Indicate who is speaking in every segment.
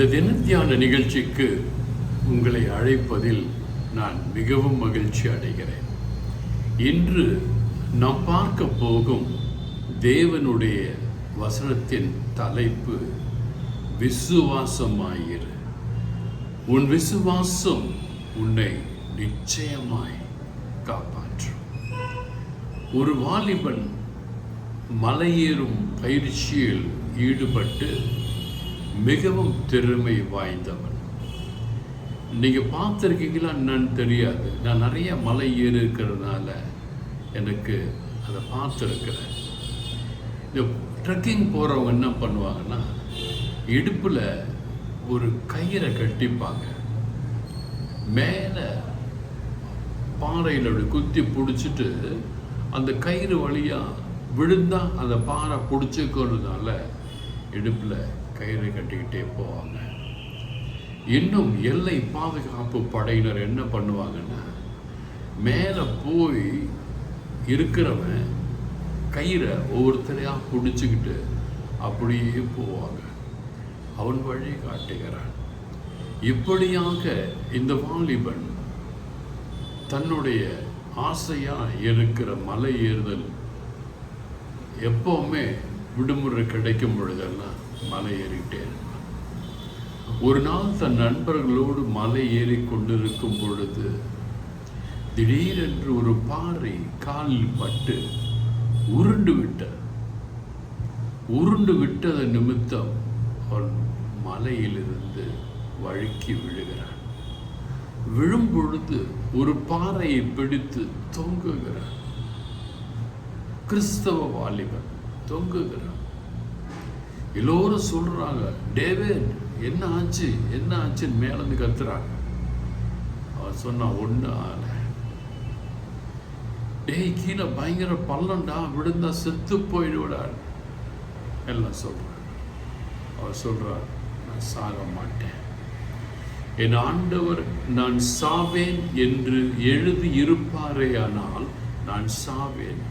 Speaker 1: இந்த தினத்தியான நிகழ்ச்சிக்கு உங்களை அழைப்பதில் நான் மிகவும் மகிழ்ச்சி அடைகிறேன். இன்று நாம் பார்க்க போகும் தேவனுடைய வசனத்தின் தலைப்பு விசுவாசமாயிரு. உன் விசுவாசம் உன்னை நிச்சயமாய் காப்பாற்றும். ஒரு வாலிபன் மலையேறும் பயிற்சியில் ஈடுபட்டு மிகவும் திறமை வாய்ந்தவன். நீங்கள் பார்த்துருக்கீங்களா? என்னன்னு தெரியாது. நான் நிறைய மலை ஏறி இருக்கிறதுனால எனக்கு அதை பார்த்துருக்கிறேன். இந்த ட்ரெக்கிங் போகிறவங்க என்ன பண்ணுவாங்கன்னா இடுப்பில் ஒரு கயிறை கட்டிப்பாங்க. மேலே பாறையில் அப்படி குத்தி பிடிச்சிட்டு அந்த கயிறு வழியாக விழுந்தால் அந்த பாறை பிடிச்சிக்கிறதுனால இடுப்பில் கயிறு கட்டிக்கிட்டே போவாங்க. இன்னும் எல்லை பாதுகாப்பு படையினர் என்ன பண்ணுவாங்கன்னா மேலே போய் இருக்கிறவன் கயிறை ஒவ்வொருத்தரையாக பிடிச்சிக்கிட்டு அப்படியே போவாங்க. அவன் வழி காட்டுகிறான். இப்படியாக இந்த வாலிபன் தன்னுடைய ஆசையாக இருக்கிற மலை ஏறுதல் எப்போவுமே விடுமுறை கிடைக்கும் பொழுதெல்லாம் மலை ஏறிக்கிட்டே ஒரு நாள் தன் நண்பர்களோடு மலை ஏறி கொண்டிருக்கும் பொழுது திடீரென்று ஒரு பாறை காலில் பட்டு உருண்டு விட்ட உருண்டு விட்டது நிமித்தம் அவன் மலையிலிருந்து வழுக்கி விழுகிறான். விழும் பொழுது ஒரு பாறையை பிடித்து தொங்குகிறான். கிறிஸ்தவ வாலிபன் தொங்குகிறான். எல்லோரும் சொல்கிறாங்க டேவிட் என்ன ஆச்சு? என்ன ஆச்சுன்னு மேலேருந்து கத்துறாங்க. அவன் சொன்னான் ஒன்று ஆகலை. டேய் கீழே பயங்கர பள்ளம்டா விழுந்தா செத்து போயிடுவிடாரு எல்லாம் சொல்றான் அவர் சொல்கிறார் நான் சாக மாட்டேன். என் ஆண்டவர் நான் சாவேன் என்று எழுதி இருப்பாரேயானால் நான் சாவேன்.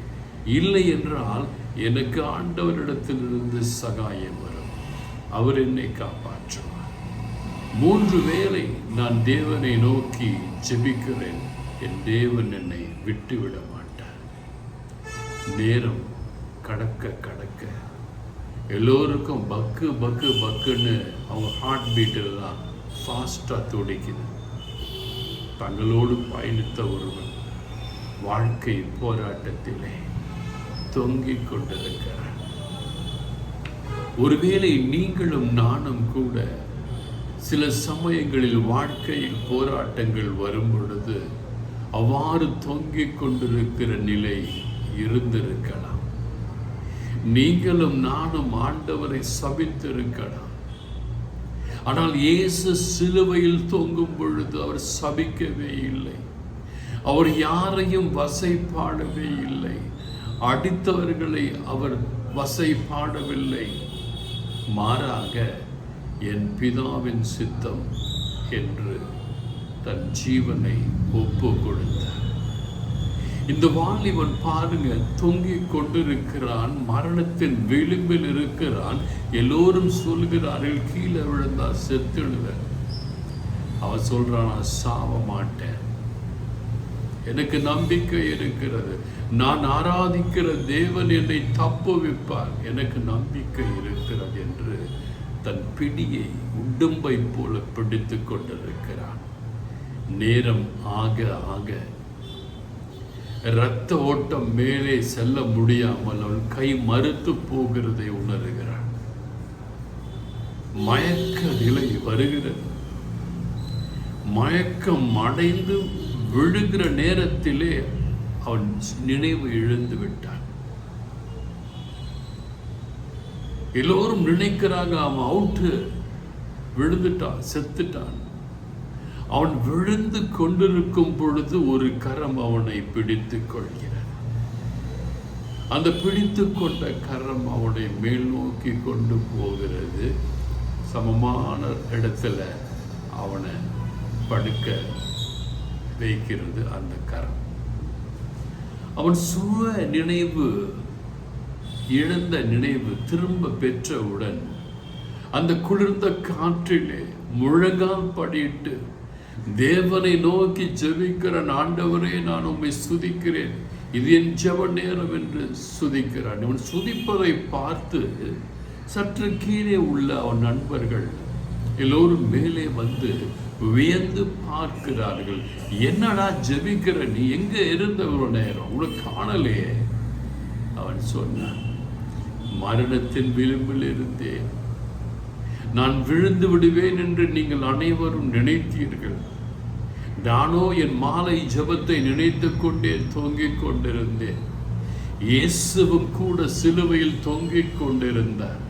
Speaker 1: இல்லை என்றால் எனக்கு ஆண்டவரிடத்திலிருந்து சகாயம் வரும். அவர் என்னை காப்பாற்றுவார். மூன்று வேளை நான் தேவனை நோக்கி ஜெபிக்கிறேன். என் தேவன் என்னை விட்டுவிட மாட்டார். நேரம் கடக்க கடக்க. எல்லோருக்கும் பக்கு பக்கு பக்குன்னு அவங்க ஹார்ட் பீட்டில் தான் ஃபாஸ்டாக துடிக்குது. தங்களோடு பயணித்த ஒருவன் வாழ்க்கை போராட்டத்திலே தொங்கிக் கொண்டிருக்கிறார். ஒருவேளை நீங்களும் நானும் கூட சில சமயங்களில் வாழ்க்கையில் போராட்டங்கள் வரும் பொழுது அவ்வாறு தொங்கிக் கொண்டிருக்கிற நிலை இருந்திருக்கலாம். நீங்களும் நானும் ஆண்டவரை சபித்திருக்கலாம். ஆனால் இயேசு சிலுவையில் தொங்கும் பொழுது அவர் சபிக்கவே இல்லை. அவர் யாரையும் வசைப்பாடவே இல்லை. அடித்தவர்களை அவர் வசை பாடவில்லை மாறாக என் பிதாவின் சித்தம் என்று தன் ஜீவனை ஒப்பு கொடுத்தார் இந்த வாலிபன் பாருங்க தொங்கிக் கொண்டிருக்கிறான் மரணத்தின் விளிம்பில் இருக்கிறான் எல்லோரும் சொல்கிறார்கள் கீழே விழுந்தா செத்துடுவேன் அவன் சொல்றான் நான் சாவ மாட்டேன். எனக்கு நம்பிக்கை இருக்கிறது. நான் ஆராதிக்கிற தேவன் என்னை தப்புவிப்பார். எனக்கு நம்பிக்கை இருக்கிறது என்று தன் பிடியை உடும்பை போல பிடித்து கொண்டிருக்கிறான். நேரம் ஆக ஆக இரத்த ஓட்டம் மேலே செல்ல முடியாமல் அவள் கை மறுத்து போகிறதை உணர்கிறான். மயக்க நிலை வருகிறது. மயக்கம் அடைந்து விழுகிற நேரத்திலே அவன் நினைவு இழந்து விட்டான். எல்லோரும் நினைக்கிறாங்க அவன் அவுட்டு விழுந்துட்டான் செத்துட்டான். அவன் விழுந்து கொண்டிருக்கும் பொழுது ஒரு கரம் அவனை பிடித்துக் கொள்கிறான் அந்த பிடித்து கொண்ட கரம் அவனை மேல் நோக்கி கொண்டு போகிறது. சமமான இடத்துல அவனை படுக்க வைக்கிறது அந்த கரம். அவன் சுய நினைவு இழந்த நினைவு திரும்ப பெற்றவுடன் அந்த குளிர்ந்த காற்றிலே முழங்கால் படிட்டு தேவனை நோக்கி ஜெபிக்கிறான் ஆண்டவரே நான் உண்மை சுதிக்கிறேன். இது என் ஜெப நேரம் என்று சுதிக்கிறான். இவன் சுதிப்பதை பார்த்து சற்று கீழே உள்ள அவன் நண்பர்கள் எல்லோரும் மேலே வந்து வியந்து பார்க்கிறார்கள். என்னடா ஜெபிக்கிற நீ எங்க இருந்த ஒரு நேரம்? உனக்கு காணலையே. அவன் சொன்னான் மரணத்தின் விளிம்பில் இருந்தேன். நான் விழுந்து விடுவேன் என்று நீங்கள் அனைவரும் நினைத்தீர்கள். நானோ என் மாலை ஜெபத்தை நினைத்து கொண்டே தொங்கிக் கொண்டிருந்தேன். இயேசுவும் கூட சிலுவையில் தொங்கிக் கொண்டிருந்தார்.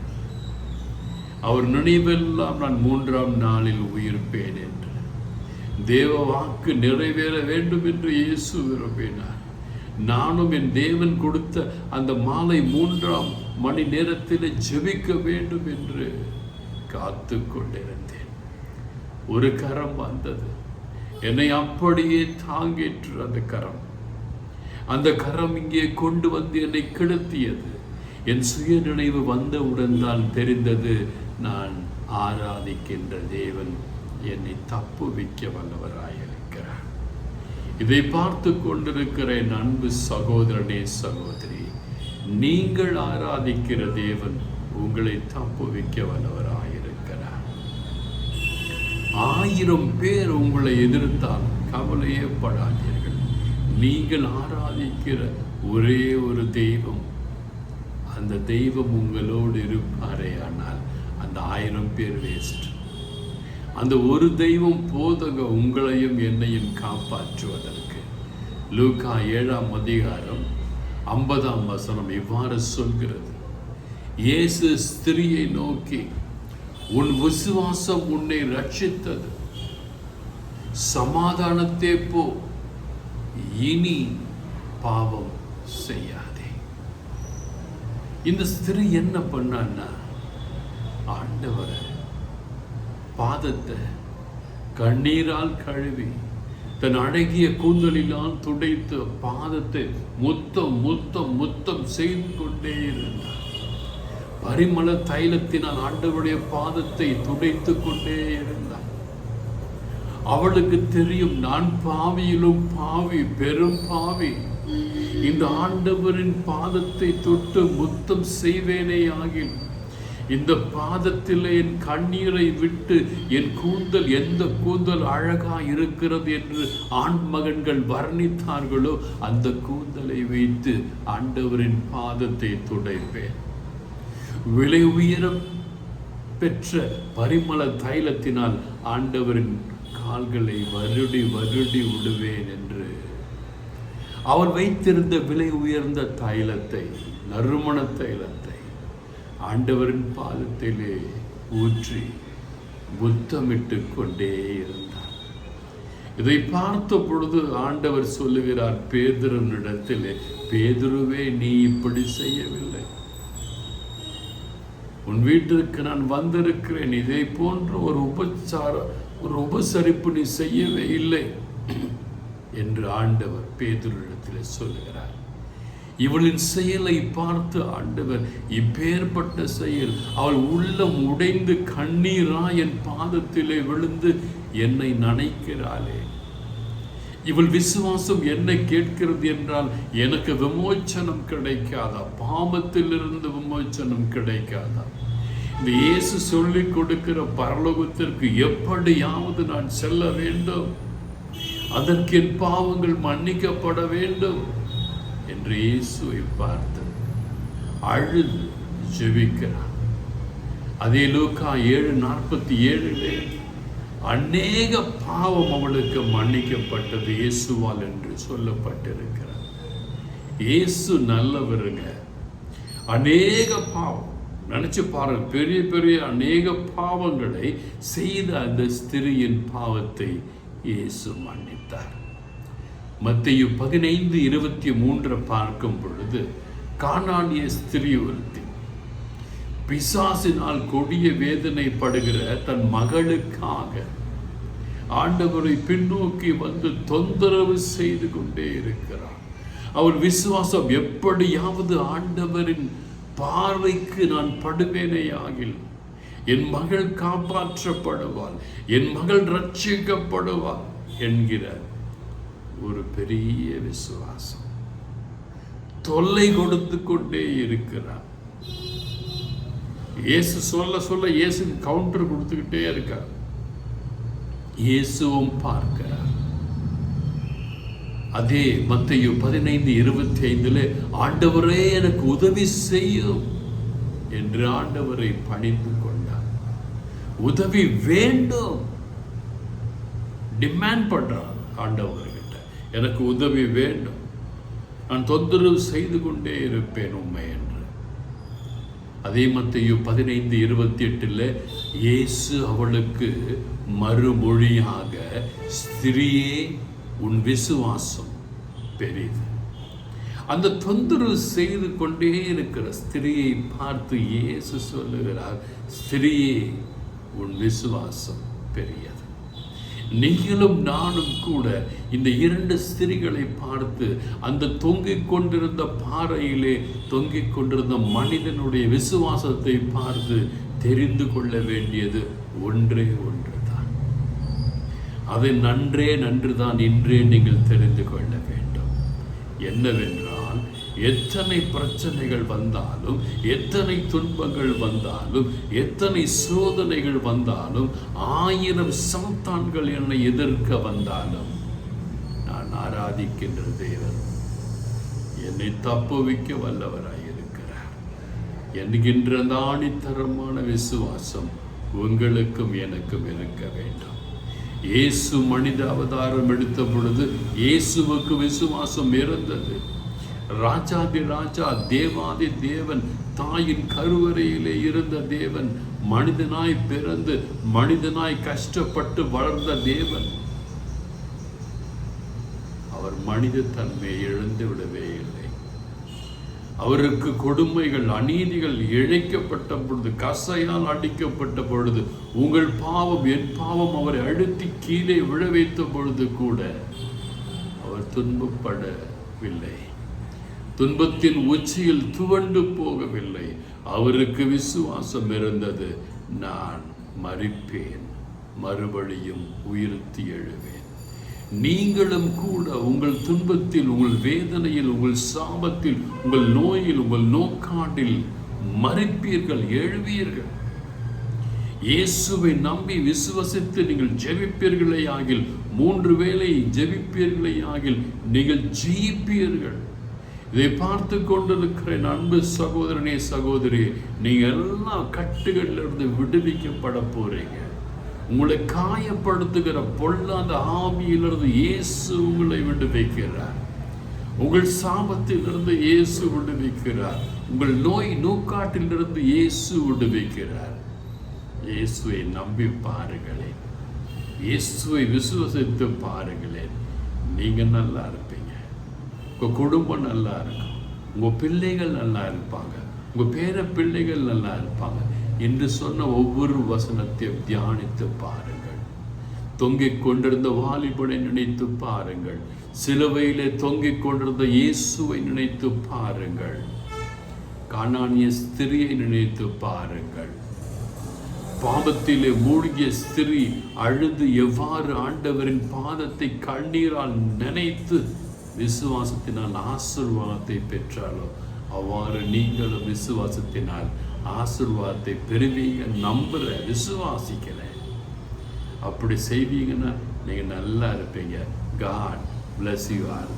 Speaker 1: அவர் நினைவெல்லாம் நான் மூன்றாம் நாளில் உயிர்ப்பேன் என்று. தேவ வாக்கு நிறைவேற வேண்டும் என்று இயேசு விரும்பினார். நானும் என் தேவன் கொடுத்த அந்த மாலை மூன்றாம் மணி நேரத்தில் ஜெபிக்க வேண்டும் என்று காத்து கொண்டிருந்தேன். ஒரு கரம் வந்தது. என்னை அப்படியே தாங்கிற்று அந்த கரம். அந்த கரம் இங்கே கொண்டு வந்து என்னை கெடுத்தியது என் சுய நினைவு வந்தவுடன் தான் தெரிந்தது நான் ஆராதிக்கின்ற தேவன் என்னை தப்புவிக்க வல்லவராயிருக்கிறார். இதை பார்த்து கொண்டிருக்கிற என் அன்பு சகோதரனே சகோதரி நீங்கள் ஆராதிக்கிற தேவன் உங்களை தப்புவிக்க வல்லவராயிருக்கிறார். ஆயிரம் பேர் உங்களை எதிர்த்தால் கவலையே படாதீர்கள். நீங்கள் ஆராதிக்கிற ஒரே ஒரு தெய்வம் அந்த தெய்வம் உங்களோடு இருப்பாரே ஆனால் அந்த ஆயிரம் பேர் வேஸ்ட் அந்த ஒரு தெய்வம் போதக உங்களையும் என்னையும் காப்பாற்றுவதற்கு. லூகா ஏழாம் அதிகாரம் ஐம்பதாம் வசனம் இவ்வாறு சொல்கிறது. இயேசு ஸ்திரியை நோக்கி உன் விசுவாசம் உன்னை ரட்சித்தது சமாதானத்தே போ. இனி பாவம் செய்யாதே. இந்த ஸ்திரீ என்ன பண்ணான்னா ஆண்டவரை பாதத்தை கண்ணீரால் கழுவி தன் அழகிய கூந்தலினால் துடைத்து பாதத்தை முத்தம் முத்தம் முத்தம் செய்து கொண்டே இருந்தார். பரிமள தைலத்தினால் ஆண்டவருடைய பாதத்தை துடைத்து கொண்டே இருந்தார். அவளுக்கு தெரியும் நான் பாவியிலும் பாவி பெரும் பாவி. இந்த ஆண்டவரின் பாதத்தை தொட்டு முத்தம் செய்வேனே ஆகில் இந்த பாதத்தில் என் கண்ணீரை விட்டு என் கூந்தல் எந்த கூந்தல் அழகா இருக்கிறது என்று ஆண் மகன்கள் வர்ணித்தார்களோ அந்த கூந்தலை வைத்து ஆண்டவரின் பாதத்தை துடைப்பேன். விலை உயரம் பெற்ற பரிமள தைலத்தினால் ஆண்டவரின் கால்களை வருடி வருடி விடுவேன் என்று அவர் வைத்திருந்த விலை உயர்ந்த தைலத்தை நறுமண தைலத்தை ஆண்டவரின் பாதத்திலே ஊற்றி புத்தமிட்டு கொண்டே இருந்தார். இதை பார்த்த பொழுது ஆண்டவர் சொல்லுகிறார் பேதுருனிடத்திலே பேதுருவே நீ இப்படி செய்யவில்லை. உன் வீட்டிற்கு நான் வந்திருக்கிறேன். இதை போன்ற ஒரு உபச்சார ஒரு உபசரிப்பு நீ செய்யவே இல்லை. என்று ஆண்டவர் பேதுருடத்தில் சொல்லுகிறார். இவளின் செயலை பார்த்து ஆண்டவர் இப்பேற்பட்ட செயல் அவள் உள்ளம் உடைந்து கண்ணீரா என் பாதத்திலே விழுந்து என்னை நனைக்கிறாளே. இவள் விசுவாசம் என்ன கேட்கிறது என்றால் எனக்கு விமோச்சனம் கிடைக்காதா? பாவத்திலிருந்து விமோச்சனம் கிடைக்காதா? இந்த இயேசு சொல்லிக் கொடுக்கிற பரலோகத்திற்கு எப்படியாவது நான் செல்ல வேண்டும்? அதற்கு என் பாவங்கள் மன்னிக்கப்பட வேண்டும் என்று இயேசுவை பார்த்து அழுது ஜெபிக்கிறார். அதே லூக்கா ஏழு நாற்பத்தி ஏழிலே அநேக பாவம் அவளுக்கு மன்னிக்கப்பட்டது இயேசுவால் என்று சொல்லப்பட்டிருக்கிறார் இயேசு நல்லவருங்க. அநேக பாவம். நினச்சி பாருங்க பெரிய பெரிய அநேக பாவங்களை செய்த அந்த ஸ்திரியின் பாவத்தை இயேசு மன்னித்தார். மத்திய பதினைந்து இருபத்தி மூன்று பார்க்கும் பொழுது காணானிய ஸ்திரீ ஒருத்தி பிசாசினால் கொடிய வேதனைப்படுகிற தன் மகளுக்காக ஆண்டவரை பின்னோக்கி வந்து தொந்தரவு செய்து கொண்டே இருக்கிறார் அவர் விசுவாசம் எப்படியாவது ஆண்டவரின் பார்வைக்கு நான் படுவேனே ஆகில் என் மகள் காப்பாற்றப்படுவாள் என் மகள் ரட்சிக்கப்படுவாள் என்கிற ஒரு பெரிய விசுவாசம். தொல்லை கொடுத்து கொண்டே இருக்கிறார். இயேசு சொல்ல சொல்ல இயேசுக்கு கவுண்டர் கொடுத்துக்கிட்டே இருக்கார். இயேசுவும் பார்க்கிறார். அதே மத்தையோ பதினைந்து இருபத்தி ஐந்துல ஆண்டவரே எனக்கு உதவி செய்யும் என்று ஆண்டவரை பணிந்து கொண்டார் உதவி வேண்டும். டிமாண்ட் பண்ணுறான் ஆண்டவர்கிட்ட. எனக்கு உதவி வேண்டும். நான் தொந்தரவு செய்து கொண்டே இருப்பேன் உண்மை என்று. அதே மத்தையு பதினைந்து இருபத்தி எட்டில் இயேசு அவளுக்கு மறுமொழியாக ஸ்திரியே உன் விசுவாசம் பெரியது அந்த தொந்தரவு செய்து கொண்டே இருக்கிற ஸ்திரியை பார்த்து இயேசு சொல்லுகிறார் ஸ்திரியே உன் விசுவாசம் பெரியது. நீங்களும் நானும் கூட இந்த இரண்டு ஸ்திரிகளை பார்த்து அந்த தொங்கிக் கொண்டிருந்த பாறையிலே தொங்கிக் கொண்டிருந்த மனிதனுடைய விசுவாசத்தை பார்த்து தெரிந்து கொள்ள வேண்டியது ஒன்றே ஒன்றுதான். அதை நன்றே நன்றுதான் இன்றே நீங்கள் தெரிந்து கொள்ள வேண்டும். என்னவென்றால் எத்தனை பிரச்சனைகள் வந்தாலும் எத்தனை துன்பங்கள் வந்தாலும் எத்தனை சோதனைகள் வந்தாலும் ஆயிரம் சாத்தான்கள் என்னை எதிர்க்க வந்தாலும் நான் ஆராதிக்கின்ற தேவன் என்னை தப்புவிக்க வல்லவராய் இருக்கிறார். என்கின்ற அந்த ஆணித்தரமான விசுவாசம் உங்களுக்கும் எனக்கும் இருக்க வேண்டும். இயேசு மனித அவதாரம் எடுத்த பொழுது இயேசுவுக்கு விசுவாசம் இருந்தது. ராஜாதி ராஜா தேவாதி தேவன் தாயின் கருவறையிலே இருந்த தேவன் மனிதனாய் பிறந்து மனிதனாய் கஷ்டப்பட்டு வளர்ந்த தேவன். அவர் மனித தன்மையை இழந்து விடவே இல்லை. அவருக்கு கொடுமைகள் அநீதிகள் இழைக்கப்பட்ட பொழுது கசையால் அடிக்கப்பட்ட பொழுது உங்கள் பாவம் என் பாவம் அவரை அழுத்தி கீழே விழ வைத்த பொழுது கூட அவர் துன்பப்படவில்லை. துன்பத்தின் உச்சியில் துவண்டு போகவில்லை. அவருக்கு விசுவாசம் இருந்தது நான் மறிப்பேன் மறுபடியும் உயிர்த்தி எழுவேன். நீங்களும் கூட உங்கள் துன்பத்தில் உங்கள் வேதனையில் உங்கள் சாபத்தில் உங்கள் நோயில் உங்கள் நோக்காண்டில் மறிப்பீர்கள் எழுவீர்கள். இயேசுவை நம்பி விசுவசித்து நீங்கள் ஜெபிப்பீர்களே ஆகில் மூன்று வேளை ஜெபிப்பீர்களே ஆகில் நீங்கள் ஜெயிப்பீர்கள் இதை பார்த்து கொண்டிருக்கிற அன்பு சகோதரனே சகோதரி நீங்க எல்லாம் கட்டுகளிலிருந்து விடுவிக்கப்பட போறீங்க. உங்களை காயப்படுத்துகிற பொல்லாத ஆவியிலிருந்து இயேசு உங்களை விடுவிக்கிறார். உங்கள் சாபத்திலிருந்து இயேசு விடுவிக்கிறார். உங்கள் நோய் நோக்காட்டிலிருந்து இயேசு விடுவிக்கிறார். இயேசுவை நம்பி பாருங்களேன். இயேசுவை விசுவசித்து பாருங்களேன். நீங்க நல்லா இருப்பீங்க. உங்கள் குடும்பம் நல்லா இருக்கும். உங்கள் பிள்ளைகள் நல்லா இருப்பாங்க. உங்கள் பேர பிள்ளைகள் நல்லா இருப்பாங்க. என்று சொன்ன ஒவ்வொரு வசனத்தையும் தியானித்து பாருங்கள். தொங்கிக் கொண்டிருந்த வாலிபனை நினைத்து பாருங்கள். சிலுவையிலே தொங்கிக் கொண்டிருந்த இயேசுவை நினைத்து பாருங்கள். காணானிய ஸ்திரியை நினைத்து பாருங்கள். பாவத்திலே மூழ்கிய ஸ்திரீ அழுது எவ்வாறு ஆண்டவரின் பாதத்தை கண்ணீரால் நினைத்து விசுவாசத்தினால் ஆசிர்வாதத்தை பெற்றாலோ அவ்வாறு நீங்களும் விசுவாசத்தினால் ஆசிர்வாதத்தை பெறுவீங்க நம்புகிற விசுவாசிக்கிறேன் அப்படி செய்வீங்கன்னா நீங்க நல்லா இருப்பீங்க. God bless you are